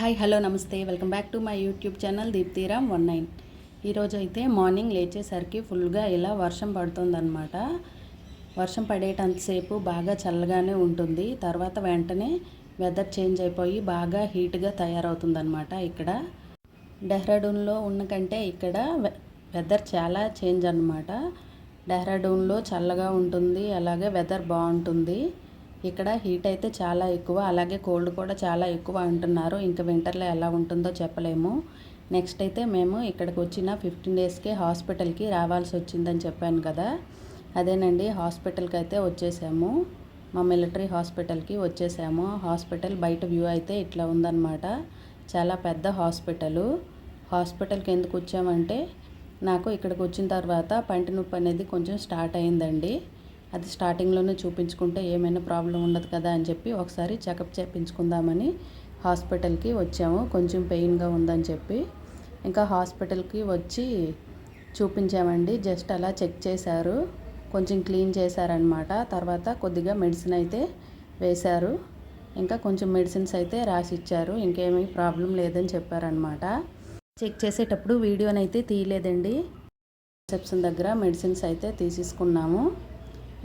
Hi hello నమస్తే. Welcome back to my YouTube channel Deeptiram one nine. ఈరోజు అయితే morning లేచేసరికి ఫుల్గా ఇలా వర్షం పడుతుందన్నమాట. వర్షం పడేటంతసేపు బాగా చల్లగానే ఉంటుంది. తర్వాత వెంటనే వెదర్ చేంజ్ అయిపోయి బాగా హీట్గా తయారవుతుందన్నమాట ఇక్కడ. డెహ్రాడూన్లో ఉన్న కంటే ఇక్కడ వె- వెదర్ చాలా చేంజ్ అనమాట డెహ్రాడూన్లో చల్లగా ఉంటుంది అలాగే వెదర్ బాగుంటుంది. ఇక్కడ హీట్ అయితే చాలా ఎక్కువ అలాగే కోల్డ్ కూడా చాలా ఎక్కువ అంటున్నారు. ఇంకా వింటర్లో ఎలా ఉంటుందో చెప్పలేము. నెక్స్ట్ అయితే మేము ఇక్కడికి వచ్చిన ఫిఫ్టీన్ డేస్కే హాస్పిటల్కి రావాల్సి వచ్చిందని చెప్పాను కదా. అదేనండి హాస్పిటల్కి అయితే వచ్చేసాము. మా మిలిటరీ హాస్పిటల్కి వచ్చేసాము. హాస్పిటల్ బయట వ్యూ అయితే ఇట్లా ఉందన్నమాట. చాలా పెద్ద హాస్పిటలు. హాస్పిటల్కి ఎందుకు వచ్చామంటే నాకు ఇక్కడికి వచ్చిన తర్వాత పంటి నొప్పి అనేది కొంచెం స్టార్ట్ అయిందండి. అది స్టార్టింగ్లోనే చూపించుకుంటే ఏమైనా ప్రాబ్లం ఉండదు కదా అని చెప్పి ఒకసారి చెకప్ చేయించుకుందామని హాస్పిటల్కి వచ్చాము. కొంచెం పెయిన్గా ఉందని చెప్పి ఇంకా హాస్పిటల్కి వచ్చి చూపించామండి. జస్ట్ అలా చెక్ చేశారు. కొంచెం క్లీన్ చేశారనమాట తర్వాత కొద్దిగా మెడిసిన్ అయితే వేశారు. ఇంకా కొంచెం మెడిసిన్స్ అయితే రాసి ఇచ్చారు ఇంకేమీ ప్రాబ్లం లేదని చెప్పారనమాట చెక్ చేసేటప్పుడు వీడియోనైతే తీయలేదండి. రిసెప్షన్ దగ్గర మెడిసిన్స్ అయితే తీసేసుకున్నాము.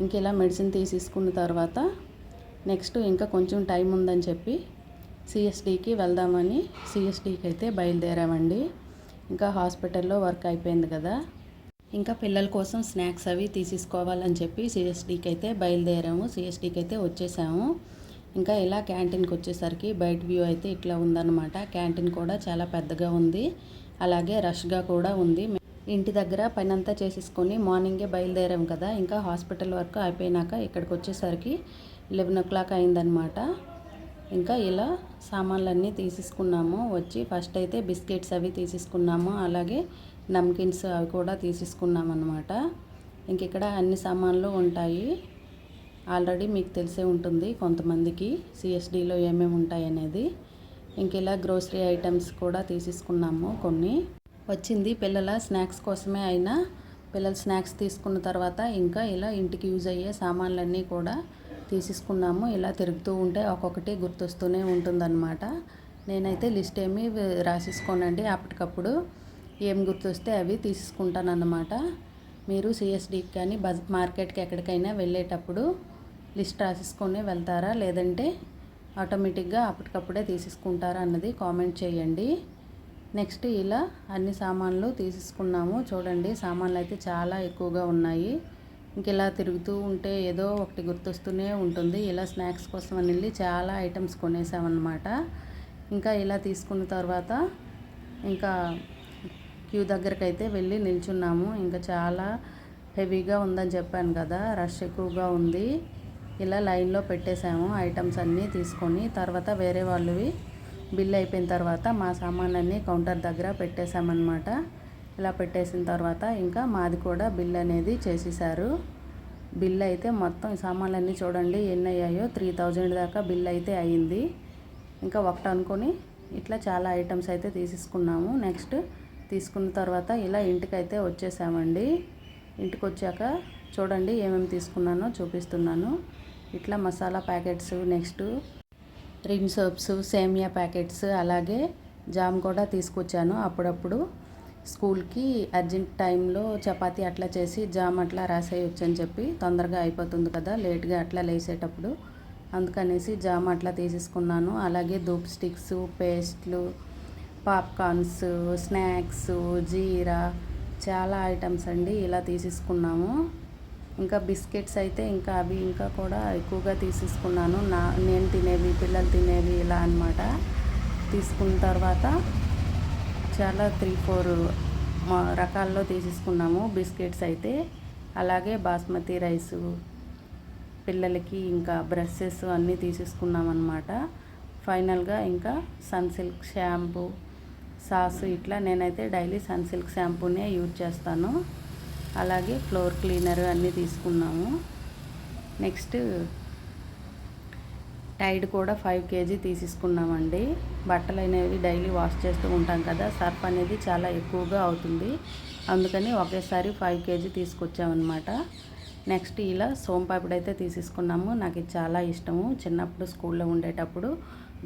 ఇంక ఇలా మెడిసిన్ తీసేసుకున్న తర్వాత నెక్స్ట్ ఇంకా కొంచెం టైం ఉందని చెప్పి సిఎస్డికి వెళ్దామని సిఎస్డికి అయితే బయలుదేరామండి. ఇంకా హాస్పిటల్లో వర్క్ అయిపోయింది కదా. ఇంకా పిల్లల కోసం స్నాక్స్ అవి తీసేసుకోవాలని చెప్పి సిఎస్డికి అయితే బయలుదేరాము. సిఎస్డికి అయితే వచ్చేసాము. ఇంకా ఇలా క్యాంటీన్కి వచ్చేసరికి బయట వ్యూ అయితే ఇట్లా ఉందన్నమాట. క్యాంటీన్ కూడా చాలా పెద్దగా ఉంది. అలాగే రష్గా కూడా ఉంది. ఇంటి దగ్గర పనంతా చేసేసుకొని మార్నింగే బయలుదేరాం కదా. ఇంకా హాస్పిటల్ వరకు అయిపోయినాక ఇక్కడికి వచ్చేసరికి లెవెన్ ఓ క్లాక్ అయిందనమాట ఇంకా ఇలా సామాన్లన్నీ తీసేసుకున్నాము. వచ్చి ఫస్ట్ అయితే బిస్కెట్స్ అవి తీసేసుకున్నాము. అలాగే నమ్కిన్స్ అవి కూడా తీసేసుకున్నాం అనమాట ఇంక ఇక్కడ అన్ని సామాన్లు ఉంటాయి. ఆల్రెడీ మీకు తెలిసే ఉంటుంది కొంతమందికి సిఎస్డిలో ఏమేమి ఉంటాయి అనేది ఇంక ఇలా గ్రోసరీ ఐటమ్స్ కూడా తీసేసుకున్నాము కొన్ని. వచ్చింది. పిల్లల స్నాక్స్ కోసమే అయినా పిల్లల స్నాక్స్ తీసుకున్న తర్వాత ఇంకా ఇలా ఇంటికి యూజ్ అయ్యే సామాన్లన్నీ కూడా తీసేసుకున్నాము. ఇలా తిరుగుతూ ఉంటే ఒక్కొక్కటి గుర్తొస్తూనే ఉంటుందన్నమాట. నేనైతే లిస్ట్ ఏమి రాసేసుకోనండి. అప్పటికప్పుడు ఏం గుర్తొస్తే అవి తీసుకుంటానన్నమాట మీరు సిఎస్డికి కానీ బజ్ మార్కెట్కి ఎక్కడికైనా వెళ్ళేటప్పుడు లిస్ట్ రాసేసుకొని వెళ్తారా? లేదంటే ఆటోమేటిక్గా అప్పటికప్పుడే తీసేసుకుంటారా అన్నది కామెంట్ చేయండి. నెక్స్ట్ ఇలా అన్ని సామాన్లు తీసేసుకున్నాము. చూడండి సామాన్లు అయితే చాలా ఎక్కువగా ఉన్నాయి. ఇంక ఇలా తిరుగుతూ ఉంటే ఏదో ఒకటి గుర్తొస్తూనే ఉంటుంది. ఇలా స్నాక్స్ కోసం అని వెళ్ళి చాలా ఐటమ్స్ కొనేసామన్నమాట. ఇంకా ఇలా తీసుకున్న తర్వాత ఇంకా క్యూ దగ్గరకైతే అయితే వెళ్ళి నిల్చున్నాము. ఇంకా చాలా హెవీగా ఉందని చెప్పాను కదా రష్ ఎక్కువగా ఉంది. ఇలా లైన్లో పెట్టేశాము ఐటమ్స్ అన్నీ తీసుకొని. తర్వాత వేరే వాళ్ళవి బిల్ అయిపోయిన తర్వాత మా సామాన్లన్నీ కౌంటర్ దగ్గర పెట్టేశామన్నమాట. ఇలా పెట్టేసిన తర్వాత ఇంకా మాది కూడా బిల్ అనేది చేసేసారు బిల్ అయితే మొత్తం సామాన్లు సామాన్లన్నీ చూడండి ఎన్ని అయ్యాయో త్రీ థౌజండ్ దాకా బిల్ అయితే అయ్యింది ఇంకా ఒకటి అనుకొని ఇట్లా చాలా ఐటమ్స్ అయితే తీసేసుకున్నాము. నెక్స్ట్ తీసుకున్న తర్వాత ఇలా ఇంటికైతే వచ్చేసామండి. ఇంటికి వచ్చాక చూడండి ఏమేమి తీసుకున్నానో చూపిస్తున్నాను. ఇట్లా masala packets next Rin soaps సేమియా ప్యాకెట్స్ అలాగే జామ్ కూడా తీసుకొచ్చాను. అప్పుడప్పుడు స్కూల్కి అర్జెంట్ టైంలో చపాతి అట్లా చేసి జామ్ అట్లా రాసేయచ్చు అని చెప్పి తొందరగా అయిపోతుంది కదా లేట్గా అట్లా లేసేటప్పుడు. అందుకనేసి జామ్ అట్లా తీసేసుకున్నాను. అలాగే ధూప్ స్టిక్స్ పేస్ట్లు పాప్కార్న్స్ స్నాక్స్ జీరా చాలా ఐటమ్స్ అండి ఇలా తీసేసుకున్నాము. ఇంకా బిస్కెట్స్ అయితే ఇంకా అవి ఇంకా కూడా ఎక్కువగా తీసేసుకున్నాను. నా నేను తినేవి పిల్లలు తినేవి ఇలా అనమాట తీసుకున్న తర్వాత చాలా త్రీ ఫోర్ రకాల్లో తీసేసుకున్నాము బిస్కెట్స్ అయితే. అలాగే బాస్మతి రైసు పిల్లలకి ఇంకా బ్రషెస్ అన్నీ తీసేసుకున్నాం అనమాట ఫైనల్గా ఇంకా సన్సిల్క్ షాంపూ సాస్ ఇట్లా నేనైతే డైలీ సన్సిల్క్ షాంపూనే యూజ్ చేస్తాను. అలాగే ఫ్లోర్ క్లీనర్ అన్నీ తీసుకున్నాము. నెక్స్ట్ టైడ్ కూడా ఫైవ్ కేజీ తీసేసుకున్నామండి. బట్టలు అనేవి డైలీ వాష్ చేస్తూ ఉంటాం కదా సర్ఫ్ అనేది చాలా ఎక్కువగా అవుతుంది. అందుకని ఒకేసారి ఫైవ్ కేజీ తీసుకొచ్చామన్నమాట. నెక్స్ట్ ఇలా సోంపాపిడి అయితే తీసేసుకున్నాము. నాకు ఇది చాలా ఇష్టము. చిన్నప్పుడు స్కూల్లో ఉండేటప్పుడు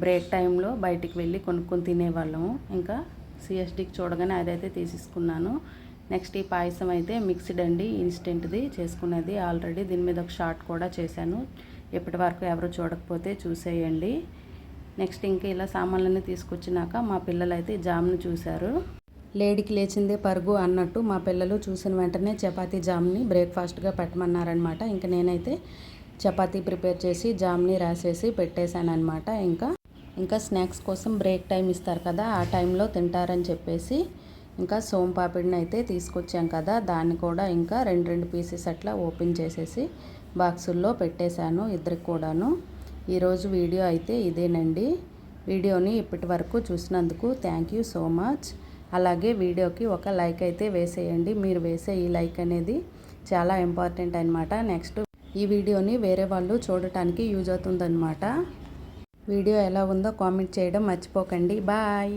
బ్రేక్ టైంలో బయటికి వెళ్ళి కొనుక్కొని తినేవాళ్ళము. ఇంకా సిఎస్డికి చూడగానే అదైతే తీసేసుకున్నాను. నెక్స్ట్ ఈ పాయసం అయితే మిక్స్డ్ అండి ఇన్స్టెంట్ది చేసుకున్నది ఆల్రెడీ. దీని మీద ఒక షార్ట్ కూడా చేశాను. ఇప్పటి వరకు ఎవరు చూడకపోతే చూసేయండి. నెక్స్ట్ ఇంకా ఇలా సామాన్లన్నీ తీసుకొచ్చినాక మా పిల్లలు అయితే జామ్ను చూశారు. లేడీకి లేచిందే పరుగు అన్నట్టు మా పిల్లలు చూసిన వెంటనే చపాతీ జామ్ని బ్రేక్ఫాస్ట్గా పెట్టమన్నారనమాట ఇంకా నేనైతే చపాతీ ప్రిపేర్ చేసి జామ్ని రాసేసి పెట్టేశానమాట ఇంకా ఇంకా స్నాక్స్ కోసం బ్రేక్ టైం ఇస్తారు కదా ఆ టైంలో తింటారని చెప్పేసి ఇంకా సోంపాపిడిని అయితే తీసుకొచ్చాం కదా దాన్ని కూడా ఇంకా రెండు రెండు పీసెస్ అట్లా ఓపెన్ చేసేసి బాక్సుల్లో పెట్టేశాను ఇద్దరికి కూడాను. ఈరోజు వీడియో అయితే ఇదేనండి. వీడియోని ఇప్పటి వరకు చూసినందుకు థ్యాంక్ యూ సో మచ్. అలాగే వీడియోకి ఒక లైక్ అయితే వేసేయండి. మీరు వేసే ఈ లైక్ అనేది చాలా ఇంపార్టెంట్ అనమాట నెక్స్ట్ ఈ వీడియోని వేరే వాళ్ళు చూడటానికి యూజ్ అవుతుందన్నమాట. వీడియో ఎలా ఉందో కామెంట్ చేయడం మర్చిపోకండి. బాయ్.